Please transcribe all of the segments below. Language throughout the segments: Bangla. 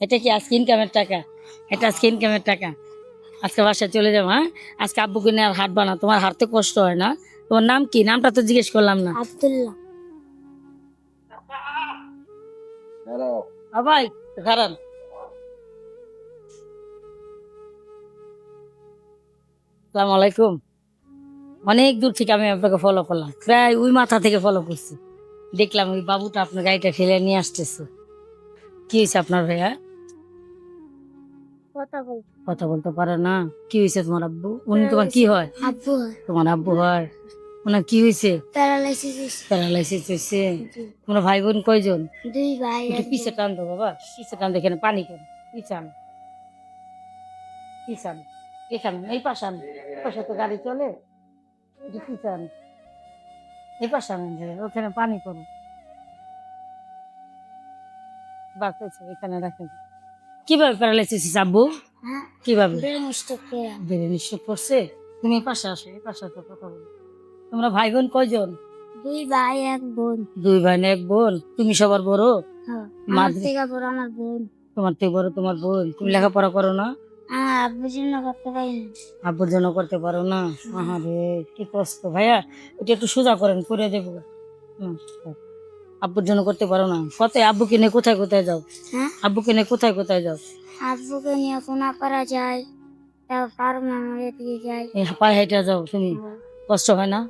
এটা কি আজকে ইনকামের টাকা? এটা আজকে ইনকামের টাকা। আজকে বাসায় চলে যাব হ্যাঁ? আজকে আব্বুকে নিয়ে আর হাঁটবা না তোমার হাঁটতে কষ্ট হয় না। তোমার নাম কি? নামটা তো জিজ্ঞেস করলাম না। আব্দুল্লাহ। ভাই দাঁড়ান। সালাম আলাইকুম। অনেক দূর থেকে আমি আপনাকে ফলো করলাম। প্রায় ওই মাথা থেকে ফলো করছি। দেখলাম ওই বাবুটা আপনার গাড়িটা ঠেলে নিয়ে আসতেছে। কি হয়েছে আপনার ভাইয়া? কথা বল। কথা বলতে পারে না। কি হয়েছে তোমার আব্বু? উনি তোমার কি হয়? আব্বু তোমার আব্বু হয়? ওনার কি হয়েছে? প্যারালাইসিস প্যারালাইসিস হয়েছে। তোমরা ভাই বোন কয়জন? দুই ভাই একটু পিছে টান দো বাবা। পিছে টান দো এখানে পানি কেন? পিছান। পিছান। এখানে এই পাশান। পাশে তো গাড়ি চলে। একটু পিছান। এই পাশান ওখানে পানি করো বাস এখানে রাখেন। কীভাবে প্যারালাইসিস আব্বু? হ্যাঁ কীভাবে? ব্রেন স্ট্রোক করে। বেড়ে নিশ্চয় পড়ছে তুমি পাশে আসো এই পাশে আসো কথা বলো। তোমরা ভাই বোন কয়জন? দুই ভাই এক বোন। দুই ভাই এক বোন। তুমি সবার বড়? হ্যাঁ আমার থেকে বড় আমার বোন। তোমার থেকে বড় তোমার বোন। তুমি লেখাপড়া করো না? আব্বুর জন্য করতে পারি না। আব্বুর জন্য করতে পারো না? আহারে কি কষ্ট। ভাইয়া এটা একটু সোজা করেন করে দেবো। হুম, আব্বুর জন্য করতে পারো না। কত আব্বুকে নিয়ে কোথায় কোথায় যাও? হ্যাঁ? আব্বুকে নিয়ে কোথায় কোথায় যাও? আব্বুকে নিয়ে কোনা করা যায় তারপর পার মেমোরি দিয়ে যাই। এই পায়ে হেঁটে যাও তুমি। কষ্ট হয় না?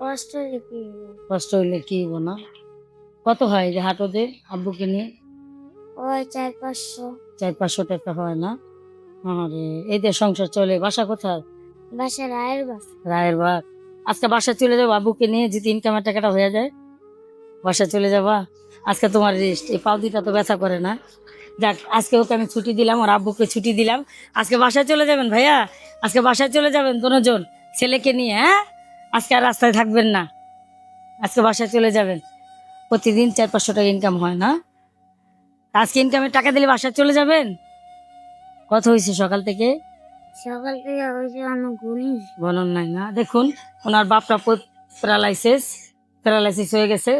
কষ্ট দেখি কষ্ট হইলে কি হব না? কত হয় যে হাঁটোতে আব্বুকে নিয়ে? ওই চার পাঁচশো। চার পাঁচশো টাকা হয় না? আরে এই যে সংসার চলে বাসা কোথায়? বাসার রায়ের বাস। রায়ের বাগ আজকে বাসা চলে যাব আব্বুকে নিয়ে যদি ইনকামের টাকাটা হয়ে যায়? বাসা চলে যাবা? আজকে তোমার রেস্ট। এই পাও দুইটা তো ব্যথা করে না। যাক আজকে ওকে আমি ছুটি দিলাম ওর আব্বুকে ছুটি দিলাম। আজকে বাসায় চলে যাবেন ভাইয়া? আজকে বাসায় চলে যাবেন দুজন ছেলেকে নিয়ে হ্যাঁ? আজকে আর রাস্তায় থাকবেন না। আজকে বাসায় চলে যাবেন। প্রতিদিন চার পাঁচশো টাকা ইনকাম হয় না? আজকে ইনকামের টাকা দিলে বাসায় চলে যাবেন? কত হয়েছে সকাল থেকে? সকাল থেকে বলুন নাই না। দেখুন ওনার বাপটা প্যারালাইসিস প্যারালাইসিস হয়ে গেছে,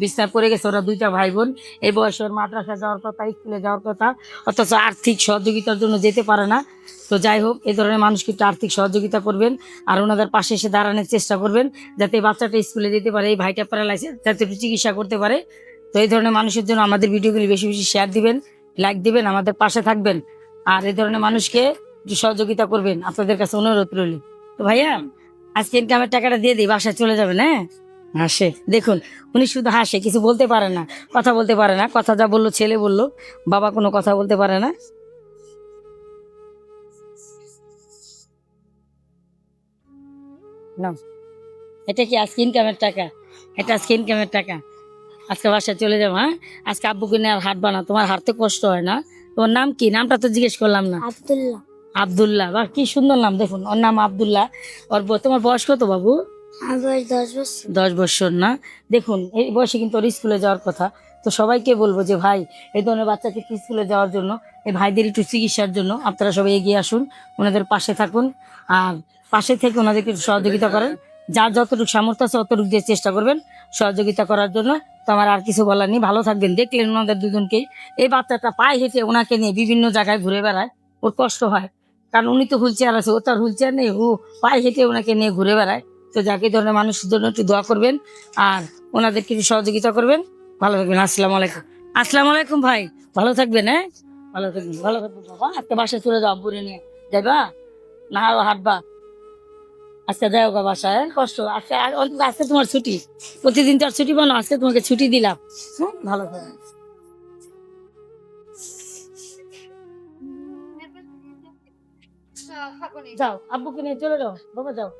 বিছনায় পড়ে গেছে ওরা দুইটা ভাই বোন এই বয়সে ওর মাদ্রাসা যাওয়ার কথা, স্কুলে যাওয়ার কথা, অথচ আর্থিক সহযোগিতার জন্য যেতে পারে না। তো যাই হোক এই ধরনের মানুষকে একটু আর্থিক সহযোগিতা করবেন আর ওনাদের পাশে এসে দাঁড়ানোর চেষ্টা করবেন যাতে বাচ্চাটা স্কুলে যেতে পারে, এই ভাইটা প্যারালাইসিস যাতে একটু চিকিৎসা করতে পারে। তো এই ধরনের মানুষের জন্য আমাদের ভিডিওগুলি বেশি বেশি শেয়ার দিবেন লাইক দিবেন, আমাদের পাশে থাকবেন। আর এই ধরনের মানুষকে সহযোগিতা করবেন। আপনাদের কাছে অনুরোধ রইল। তো ভাইয়া, আজকে ইনকামের টাকাটা দিয়ে দিই, বাসায় চলে যাবেন হ্যাঁ? হাসে। দেখুন উনি শুধু হাসে কিছু বলতে পারে না। কথা বলতে পারে না কথা যা বলল ছেলে বলল বাবা কোনো কথা বলতে পারে না। নাও। এটা কি আজকে ইনকামের টাকা? এটা আজকে ইনকামের টাকা। আজকে বাসায় চলে যাব হ্যাঁ? আজকে আব্বুকে নিয়ে আর হাঁটবা না তোমার হাঁটতে কষ্ট হয় না? তোমার নাম কি? নামটা তো জিজ্ঞেস করলাম না। আব্দুল্লাহ। আব্দুল্লাহ বা কি সুন্দর নাম। দেখুন ওর নাম আব্দুল্লাহ। ওর তোমার বয়স কত বাবু? দশ বছর। না? দেখুন, এই বয়সে কিন্তু ওর স্কুলে যাওয়ার কথা। তো সবাইকে বলব যে, ভাই, এই ধরনের বাচ্চাকে স্কুলে যাওয়ার জন্য, এই ভাইদের একটু চিকিৎসার জন্য আপনারা সবাই এগিয়ে আসুন, ওনাদের পাশে থাকুন। আর পাশে থেকে ওনাদেরকে সহযোগিতা করেন। যার যতটুকু সামর্থ্য আছে, অতটুকু দিয়ে চেষ্টা করবেন সহযোগিতা করার জন্য। তো আমার আর কিছু বলার নেই। ভালো থাকবেন। দেখলেন ওনাদের দুজনকেই। এই বাচ্চাটা পায়ে হেঁটে ওনাকে নিয়ে বিভিন্ন জায়গায় ঘুরে বেড়ায়। ওর কষ্ট হয়। কারণ উনি তো হুইল চেয়ার আছে, ও তার হুইল চেয়ার নেই। ও পায়ে হেঁটে ওনাকে নিয়ে ঘুরে বেড়ায়। তো যাকে ধরনের মানুষের জন্য একটু দোয়া করবেন আর ওনাদেরকে একটু সহযোগিতা করবেন। ভালো থাকবেন, আসসালামু আলাইকুম। আসসালামু আলাইকুম ভাই, ভালো থাকবেন হ্যাঁ? ভালো থাকবেন ভালো থাকবেন, বাবা। বাসায় চলে যাও আব্বুরে নিয়ে। যাইবা? না হাঁটবা। আজকে যাও গা বাসায় হ্যাঁ? কষ্ট। অন্তত আজকে তোমার ছুটি। প্রতিদিন তো আর ছুটি বানো আজকে তোমাকে ছুটি দিলাম। হ্যাঁ? ভালো থাকবেন। যাও, আব্বুকে নিয়ে চলে যাও। বাবা, যাও।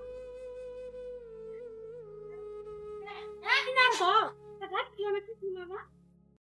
কীভাবে